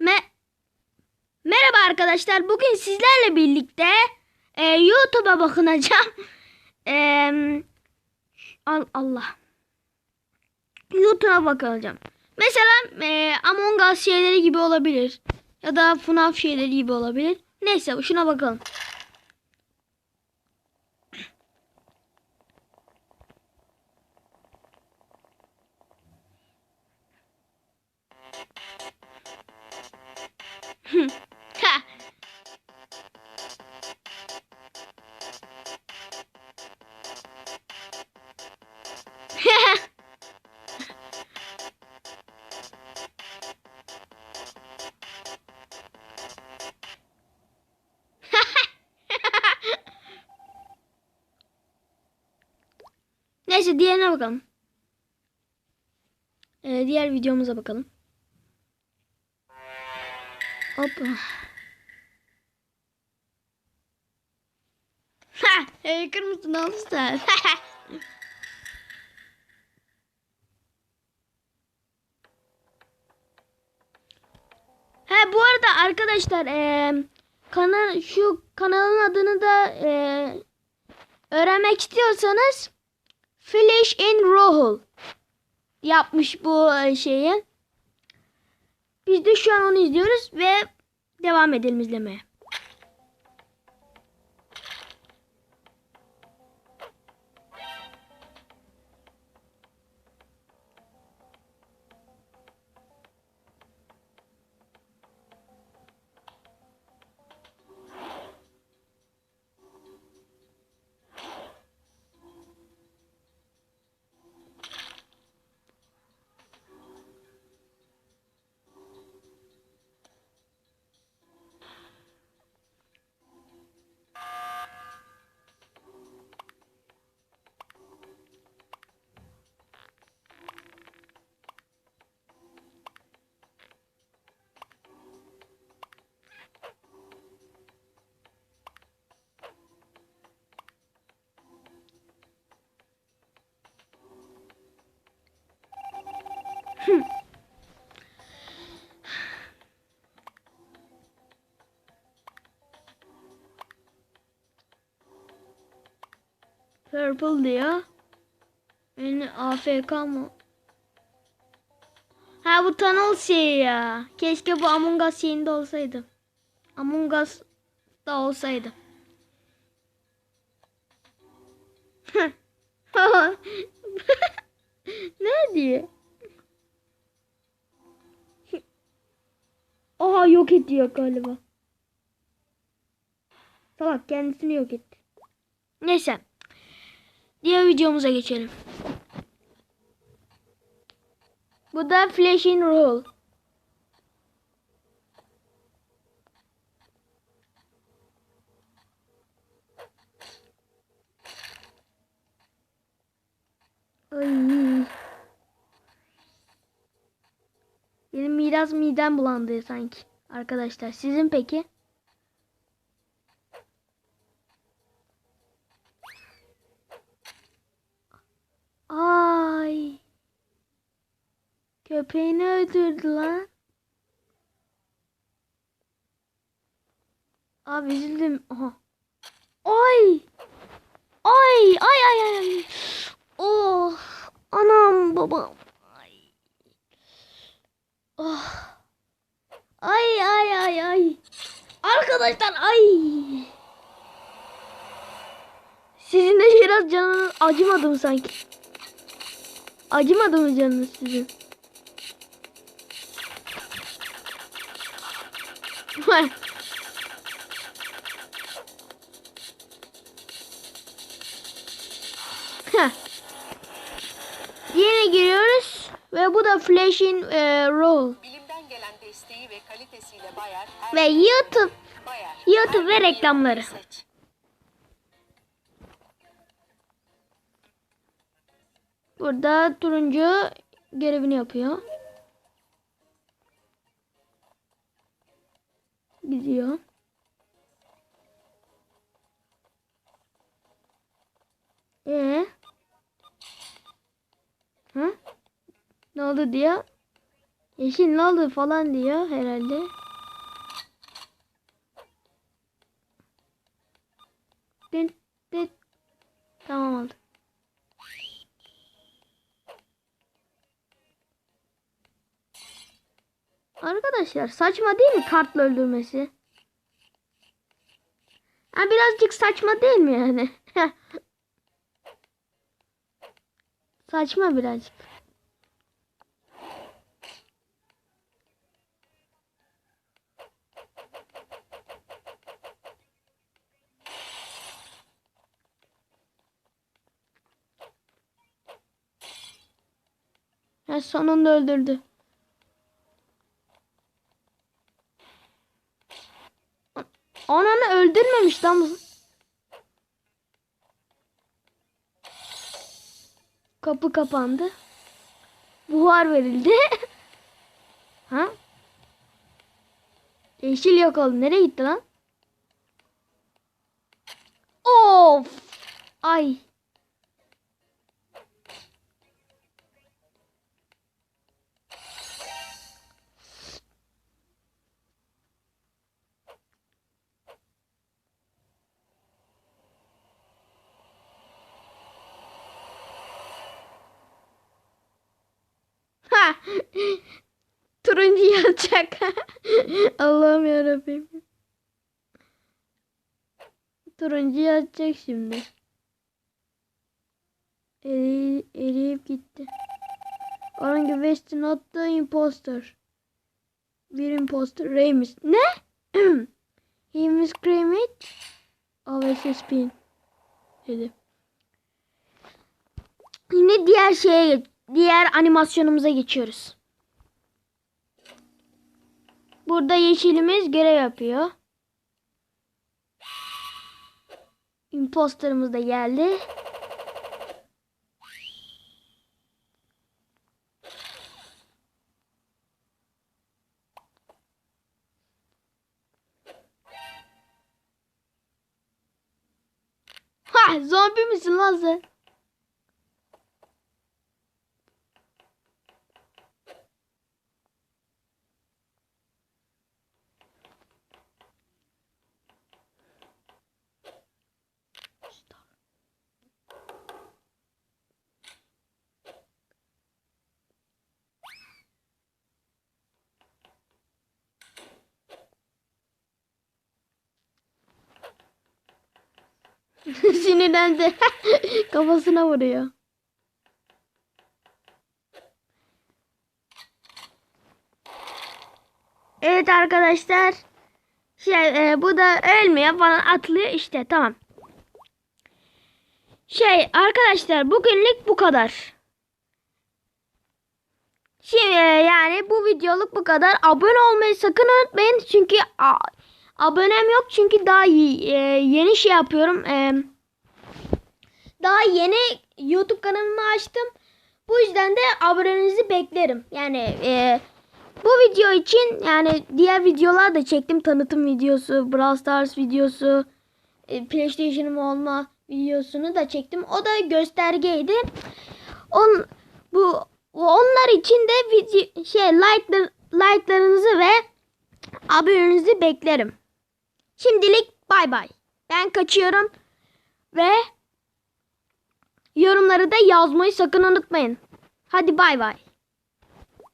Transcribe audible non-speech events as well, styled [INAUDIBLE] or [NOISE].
Me Merhaba arkadaşlar. Bugün sizlerle birlikte e, YouTube'a bakınacağım. [LAUGHS] E, al Allah. YouTube'a bakacağım. Mesela e, Among Us şeyleri gibi olabilir. Ya da FNAF şeyleri gibi olabilir. Neyse şuna bakalım. Ha. Neyse diğerine bakalım. Ee, diğer videomuza bakalım. Hoppa. [LAUGHS] Ha, hacker mısın oğlum sen? [LAUGHS] ha bu arada arkadaşlar eee kanal şu kanalın adını da eee, öğrenmek istiyorsanız Flash in Roll yapmış bu e, şeyi. Biz de şu an onu izliyoruz ve devam edelim izlemeye. Purple diyor. Yani AFK mı? Ha bu tunnel şey ya. Keşke bu Among Us şeyinde olsaydı. Among Us da olsaydı. [LAUGHS] ne diyor? Oha yok ediyor galiba. Salak kendisini yok etti. Neyse. Diğer videomuza geçelim. Bu da Flash in Roll. Ay. Benim biraz midem bulandı sanki. Arkadaşlar sizin peki? Ay. Köpeğini öldürdü lan. Abi üzüldüm. Ay. Ay ay ay ay. ay. Oh. Anam babam. Oh. Ay ay ay ay. Arkadaşlar ay. Sizin de biraz canınız acımadı mı sanki? Acımadı mı canınız sizin? Yine giriyoruz ve bu da Flash'in e, Roll Bilimden gelen desteği ve kalitesiyle Bayer ve YouTube Bayer. YouTube ve reklamları. seç. Burada turuncu görevini yapıyor. Gidiyor. Ee? Ha? Ne oldu diyor? Yeşil ne oldu falan diyor herhalde. Dın, dın. Tamam oldu. Arkadaşlar saçma değil mi kartla öldürmesi? Ha, birazcık saçma değil mi yani? [LAUGHS] saçma birazcık. Ha, sonunda öldürdü. Ananı öldürmemiş lan. Kapı kapandı. Buhar verildi. [LAUGHS] ha? Yeşil yok oldu. Nereye gitti lan? Of! Ay. Ha! Turuncu yanacak. [LAUGHS] Allah'ım yarabbim. Turuncu yanacak şimdi. Eri, eriyip gitti. Orange West not the imposter. Bir imposter. Reymiş. Ne? [CLEARS THROAT] He miscream it. Always spin. Dedi. Şimdi diğer şeye geç. Diğer animasyonumuza geçiyoruz. Burada yeşilimiz görev yapıyor. Imposterımız da geldi. Ha, zombi misin lan sen? [LAUGHS] Sinirlendi. [LAUGHS] Kafasına vuruyor. Evet arkadaşlar. Şey e, bu da ölmüyor falan atlıyor işte tamam. Şey arkadaşlar bugünlük bu kadar. Şimdi e, yani bu videoluk bu kadar. Abone olmayı sakın unutmayın. Çünkü abonem yok. Çünkü daha e, yeni şey yapıyorum. E, daha yeni YouTube kanalımı açtım. Bu yüzden de abonenizi beklerim. Yani e, bu video için yani diğer videolar da çektim. Tanıtım videosu, Brawl Stars videosu, e, PlayStation'ım olma videosunu da çektim. O da göstergeydi. On, bu onlar için de video, şey like like'larınızı ve abonenizi beklerim. Şimdilik bay bay. Ben kaçıyorum ve yorumları da yazmayı sakın unutmayın. Hadi bay bay.